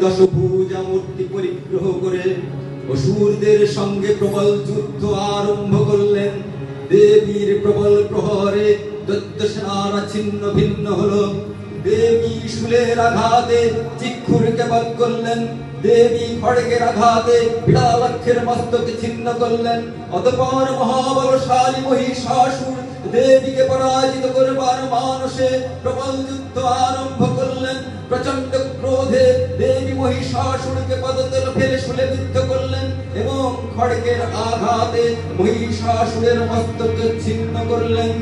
দেবী দশভুজা মূর্তি পরিগ্রহ করে অসুরদের সঙ্গে প্রবল যুদ্ধ আরম্ভ করলেন। দেবীর প্রবল প্রহরে দৈত্যসেনারা ছিন্ন ভিন্ন হলো। দেবী শুলের আঘাতে চিক্ষুরকে বধ করলেন। দেবী খড়গের আঘাতে বিড়ালক্ষের মস্তকে ছিন্ন করলেন। অতপর মহাবলশালী মহিষাসুর দেবীকে পরাজিত করবার মানসে প্রবল যুদ্ধ আরম্ভ করলেন। প্রচণ্ড ক্রোধে দেবী মহিষাসুরকে পদতল ফেলে শুলে বিদ্ধ করলেন এবং খড়গের আঘাতে মহিষাসুরের মস্তকে ছিন্ন করলেন।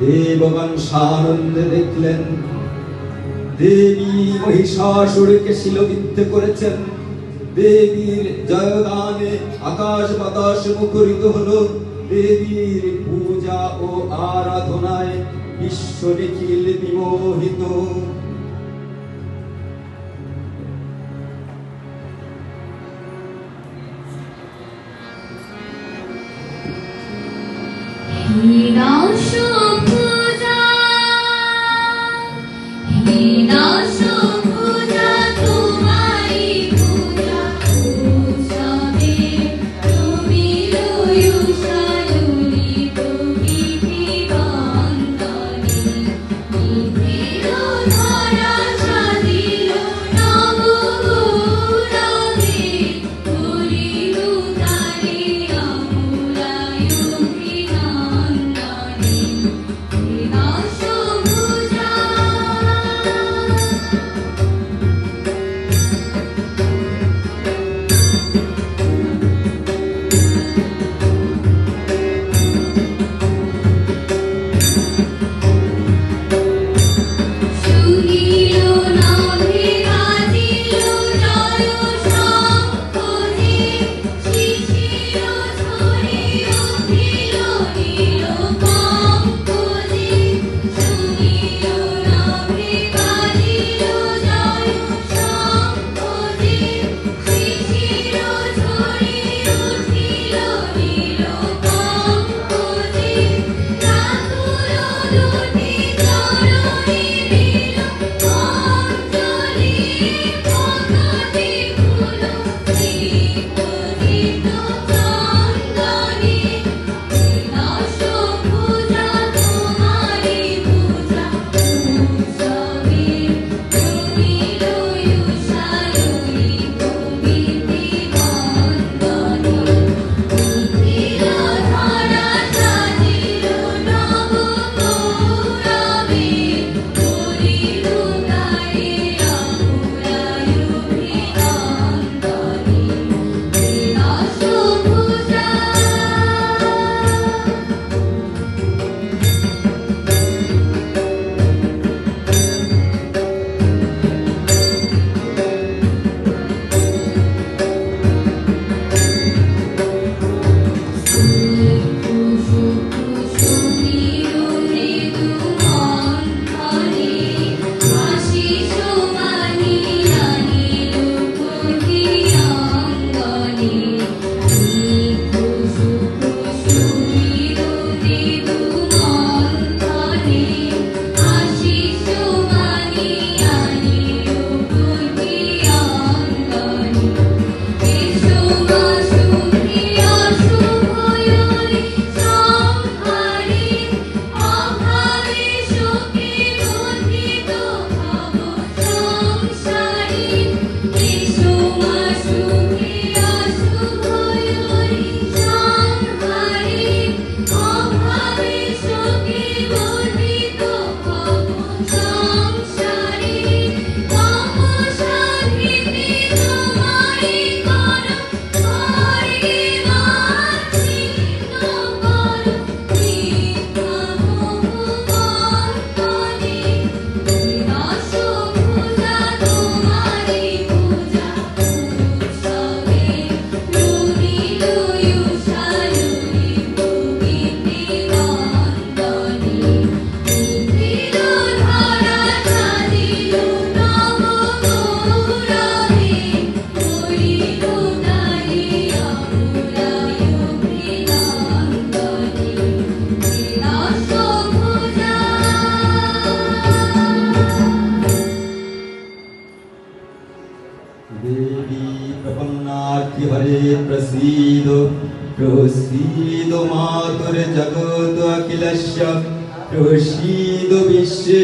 দেবগণ সানন্দে দেখলেন। দেবী মহিষাসুরকে শিলবিদ্ধ করেছেন। দেবীর জয়গানে আকাশ বাতাস মুখরিত হলো। দেবীর পূজা ও আরাধনায় বিশ্ব নিখিল বিমোহিত।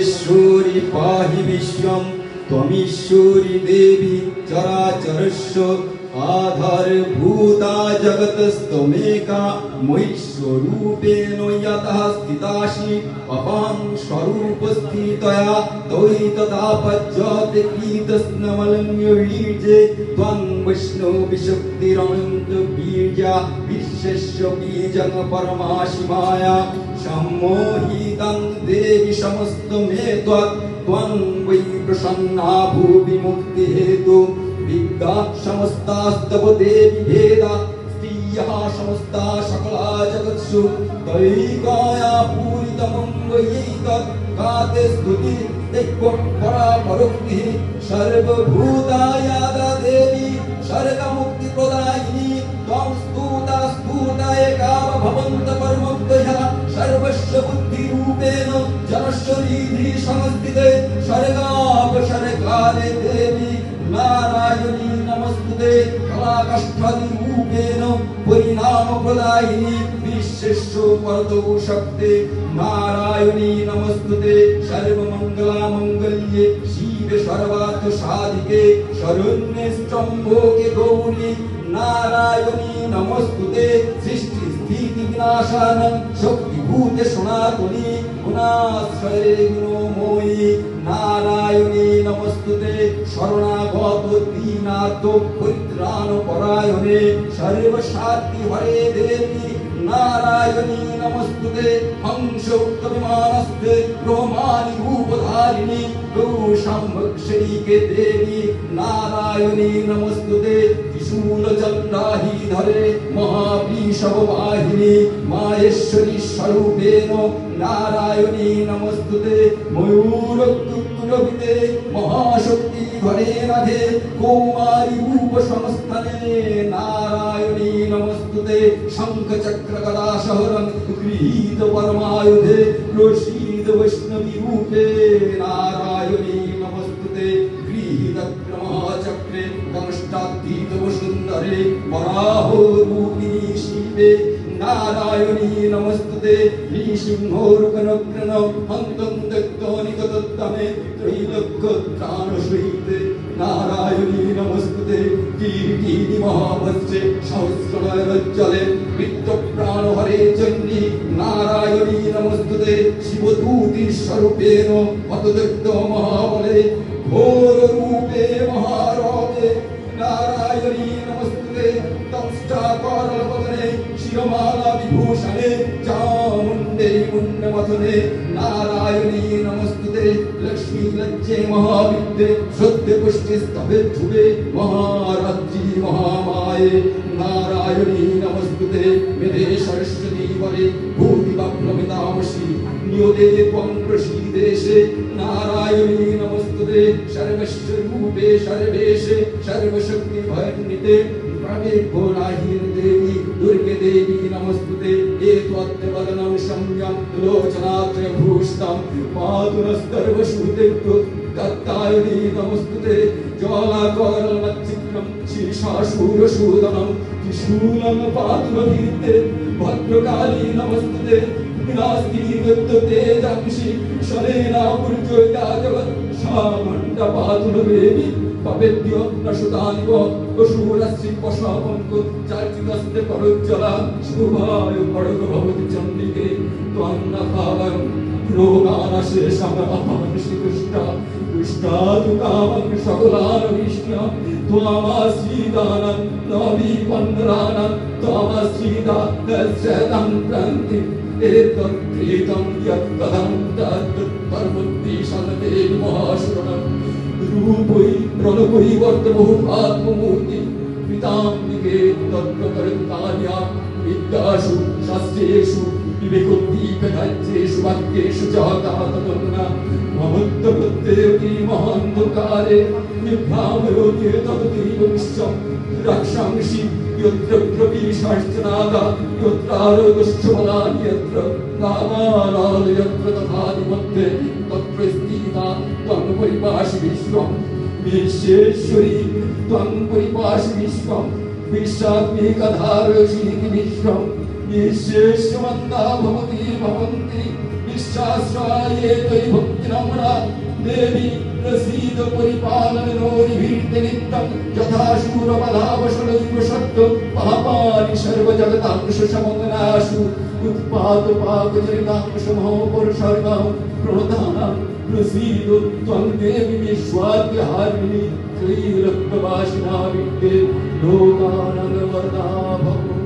विश्वेश्वरि पाहि विश्वं त्वमीश्वरि देवी चराचरस्य आधारभूता जगतस्तमेका मयि स्वरूपेण यतः स्थितासि अपां स्वरूपस्थितया द्वैततापज्यते कीतस्नमलन्यवीर्ये त्वं विष्णुविशक्तिरनन्त बीर्या विश्वस्य बीजं परमासि माया सम्मोहितं देवि समस्तमे त्वत् त्वं वै प्रसन्ना भुवि मुक्तिहेतु विद्या समस्तास्तव देवि भेदा स्त्रियः समस्ता सकला जगत्सु दैकाया पूरितमं वैतत् काते स्तुति परा परोक्तिः सर्वभूतायादा देवी सर्गमुक्तिप्रदायिनी त्वं स्तुता स्तुता एका भवन्त परमोक्तयः सर्वस्य बुद्धिरूपेण जनशरीरी संस्थिते सर्गापसर्गाले देवी నారాయణీ నమస్తే కళాకష్టాదిరూపేణ పరిణామఫలాయిని విశ్వేశ్వరతో శక్తే నారాయణీ నమస్తే సర్వమంగళామంగళ్యే শিব সর্বার্থ সাধিকে শরণ্যে স্তম্ভকে গৌরী নারায়ণী নমস্তুতে সৃষ্টি স্থিতি বিনাশানং শক্তিভূতে সনাতনী করুণাশ্রয়ে গুণময়ী নারায়ণী নমস্তুতে শরণাগত দীনার্ত পরিত্রাণ পরায়ণে সর্বসাধ্যি হরে দেবী নারায়ণী রূপধারিণী গৌ সম্ভক্ষণীকে দেবী। নারায়ণী, নমস্তুতে। ত্রিশূল চন্দ্রাহি ধরে মহাবিষভ বাহিনী। মায়েশ্বরী স্বরূপেণ। নারায়ণী, নমস্তুতে। ময়ূর কুকুরবিতে মহাশক্তি ঘরে রাধে। কৌমারী রূপ সংস্থানে। নারায়ণী रूपे नारायणी শহরং গৃহীত পরমায়ুধে প্রসীদ বৈষ্ণবী রূপে নারায়ণী নমস্তুতে গৃহীত ক্রমচক্রে দংষ্টাতীত সুন্দরে বরাহ রূপিণী শিবে নারায়ণী নমস্তুতে নৃসিংহরুকনগ্ন হন্তং দত্তনিগতত্তমে ত্রৈলোক্য ত্রাণ সহিতে নারায়ণী নমস্তুতে কীর্তিনি মহাভস্রে সহস্রনয়জ্জলে বৃত্ত প্রাণ হরে চণ্ডী নারায়ণী নমস্তুতে শিবদূতি স্বরূপেণ অতদত্ত মহাবলে ঘোর রূপে মহারবে নারায়ণী নমস্তুতে দংষ্টাকরবদনে শিরমালা বিভূষণে চামুণ্ডে মুণ্ডমথনে নারায়ণী নমস্তুতে লক্ষ্মী লজ্জে মহাবিদ্যে সত্য পুষ্টি স্তবে ধ্রুবে, মহারাজ্যি মহামায়ে, নারায়ণী নমস্তুতে, মেধে সরস্বতী বরে ভূতি বাপ্লবিতামসি নিয়তে ত্বং প্রসীদেশে নারায়ণী নমস্তুতে, সর্বস্ব রূপে সর্বেশে, সর্বশক্তি ভয়ন্বিতে প্রবে ঘোরাহির দেবী, দুর্গে দেবী নমস্তুতে, এ ত্বত্তবদনম সম্যম লোচনাত্র ভূষিতম পাতুরস্তর্বসুদেক্য দত্তায়নী নমস্তুতে জ্বালাকরমচ্চিক্রম শীর্ষাশূরশূদনম ত্রিশূলম পাতুরভীতে ভদ্রকালী নমস্তুতে নাস্তি দত্ততে জাংশি শরেনা পুরজয়তা জগৎ সামণ্ডপাতুর দেবী পবেদ্য নশুতানিব অসুরশ্রী পশাপঙ্ক চার্চিতস্তে পরজ্জলা শুভায় পড়গ ভবতি চণ্ডিকে ত্বন্নভাবং রোগানাশে সমরহং শ্রীকৃষ্ণ দুষ্টাতু কামং সকলানভীষ্ণ ত্বমাশ্রীদানং নবীপন্দ্রাণং ত্বমাশ্রীদা দশরথং প্রন্তি এতৎকৃতং যত্তদং তদ্বুদ্ধি সনতে মহাশুরণং রূপৈ मुहि वर्तमुः आत्ममूर्ति पितां विवेक तत्त्वतरङ्कार्या विद्यासु शास्त्रेषु विवेकोद्दीपराज्येषु वाक्येषु जाता तदम्ना ममत्तप्रत्ययति महान्धकारे विभ्रामयोति तदतीव विश्वं रक्षांसि यत्र प्रवीशाश्चनादा यत्रारोगश्चबलानि यत्र कामानालयत्र तथानि मध्ये तत्र स्थिता त्वं परिभाषि विश्वम् বিশ্বেশ্বরী ত্বং পরিপাশিবিষ্টম বিশ্বাত্মিকধারসিবিষ্টম বিশ্বেশ্বমন্দা ভবতি ভবন্তি বিশ্বাশ্রায়ে তৈ ভক্তিনম্রা দেবী প্রসীদ পরিপালননোরিভীর্তি নিত্যং যথা শূরপধাবশলৈব সত্য পাপানি সর্বজগতাংশ সমগ্নাশু युत्पात पाकचरितां शमो पुरुषार्थां प्रणतानां प्रसीद त्वं देवि विश्वाद्यहारिणि श्रीरक्तवासिना विद्ये लोकानगवदा भव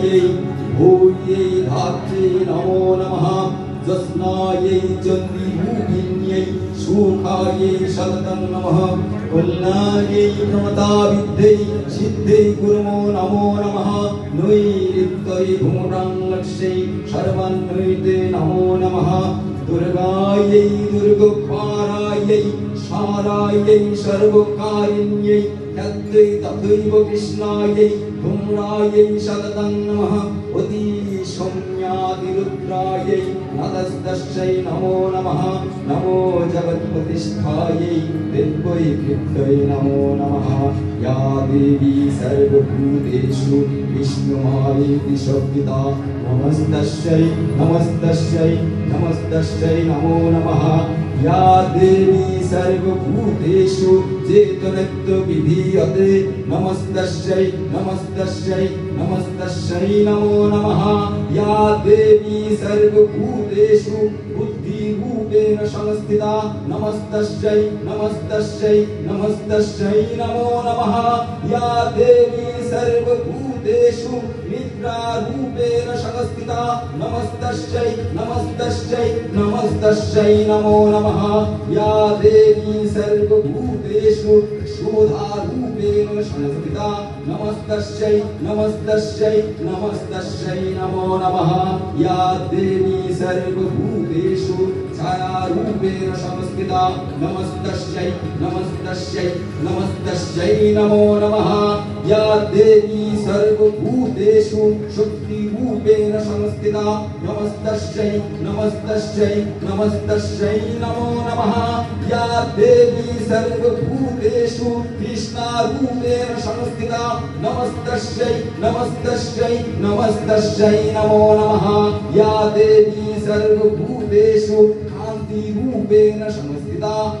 জ্যোৎস্নাयै भूयै धात्रे नमो नमः ज्योत्स्नायै चन्द्रीभूभिन्यै सुखायै शततं नमः कल्याण्यै प्रणताविद्यै सिद्धै गुरुमो नमो नमः नैरित्यै भूटां लक्ष्यै सर्वन्नैते नमो नमः दुर्गायै दुर्गपारायै सारायै सर्वकारिण्यै तद्वै तदैव कृष्णायै गुणायै शततन्नमः उदी सौम्यादिरुद्रायै नतस्तस्यै नमो नमः, नमो जगत्प्रतिष्ठायै दिव्यै कृत्यै नमो नमः। या देवी सर्वभूतेषु विष्णुमायीति शब्दिता नमस्तस्यै नमस्तस्यै नमस्तस्यै नमो नमः। या देवी सर्वभूतेषु चेतनत्व विधीयते। नमस्तस्यै नमस्तस्यै नमस्तस्यै नमो नमः। या देवी सर्वभूतेषु बुद्धिरूपेण संस्थिता नमस्तस्यै नमस्तस्यै नमस्तस्यै नमो नमः। या देवी सर्वभूतेषु सर्वभूतेषु निद्रारूपेण संस्थिता नमस्तस्यै नमस्तस्यै नमस्तस्यै नमो नमः। या देवी सर्वभूतेषु शोधारूपेण संस्थिता नमस्तस्यै नमस्तस्यै नमस्तस्यै नमो नमः। या देवी सर्वभूतेषु छायारूपेण संस्थिता नमस्तस्यै नमस्तस्यै नमस्तस्यै नमो नमः। या देवी सर्वभूतेषु शक्तिरूपेण संस्थिता। नमस्तस्यै नमस्तस्यै नमस्तस्यै नमो नमः। या देवी सर्वभूतेषु कृष्णारूपेण संस्थिता। नमस्तस्यै नमस्तस्यै नमस्तस्यै नमो नमः। या देवी सर्वभूतेषु कान्तिरूपेण संस्थिता।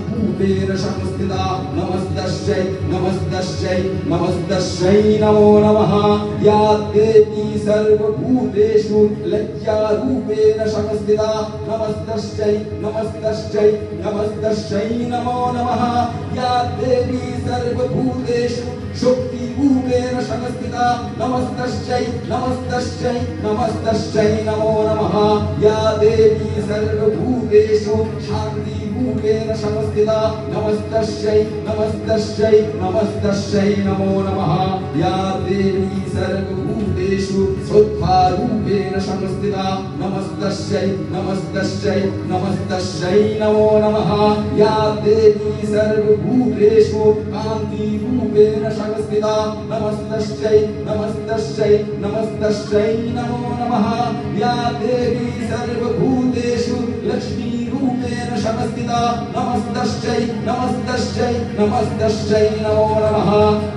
संस्थिता नमस्तस्यै नमस्तस्यै नमस्तस्यै नमो नमः। या देवी सर्वभूतेषु लज्जारूपेण संस्थिता नमस्तस्यै नमस्तस्यै नमस्तस्यै नमो नमः। या देवी सर्वभूतेषु शक्तिरूपेण संस्थिता नमस्तस्यै नमस्तस्यै नमस्तस्यै नमो नमः। या देवी सर्वभूतेषु शान्तिरूपेण संस्थिता नमस्तस्यै नमस्तस्यै नमस्तस्यै नमो नमः। या देवी सर्वभूतेषु श्रुत्वारूपेण संस्थिता नमस्तस्यै नमस्तस्यै नमस्तस्यै नमो नमः। या देवी सर्वभूतेषु कान्तिरूपेण संस्थिता नमस्तस्यै नमस्तस्यै नमस्तस्यै नमो नमः। या देवी सर्वभूतेषु लक्ष्मीरूपेण शतस्थिता नमस्तश्चै नमस्तश्चै नमस्तश्चै नमो नमः।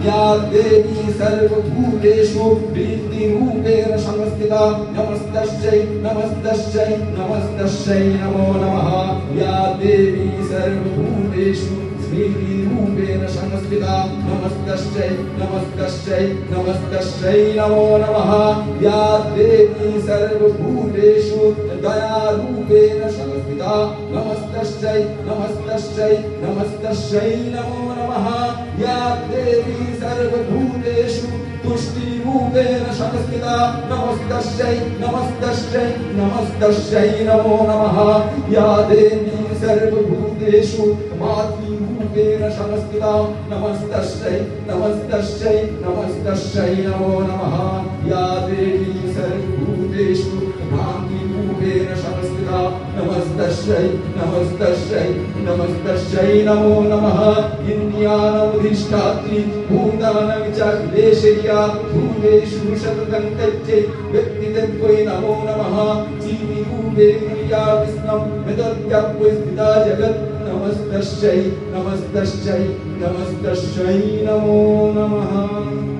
या देवी सर्वभूतेषु प्रीतिरूपेण समस्थिता नमस्तश्चै नमस्तश्चै नमस्तश्चै नमो नमः। या देवी सर्वभूतेषु स्मृतिरूपेण संस्थिता नमस्तस्यै नमस्तस्यै नमस्तस्यै नमो नमः या देवी सर्वभूतेषु दयारूपेण संस्थिता नमस्तस्यै नमस्तस्यै नमस्तस्यै नमो नमः या देवी सर्वभूतेषु तुष्टिरूपेण संस्थिता नमस्तस्यै नमस्तस्यै नमस्तस्यै नमो नमः या देवी सर्वभूतेषु भातीं भूपेन शमस्थितां नमस्तस्यै नमस्तस्यै नमस्तस्यै नमो नमः या देवी सर्वभूतेषु भातीं भूपेन शमस्थिता नमस्तस्यै नमस्तस्यै नमस्तस्यै नमो नमः इन्द्रियाणमधिष्ठात्री भूतानविचाखिलेशर्या भूतेषु शतदन्तज्जै व्यक्तितत्वै नमो नमः जीविभूते क्रिया विष्णं मृतव्यक्वै स्थिता जगत् नमस्तश्चै नमस्तश्चै नमस्तश्चै नमो नमः।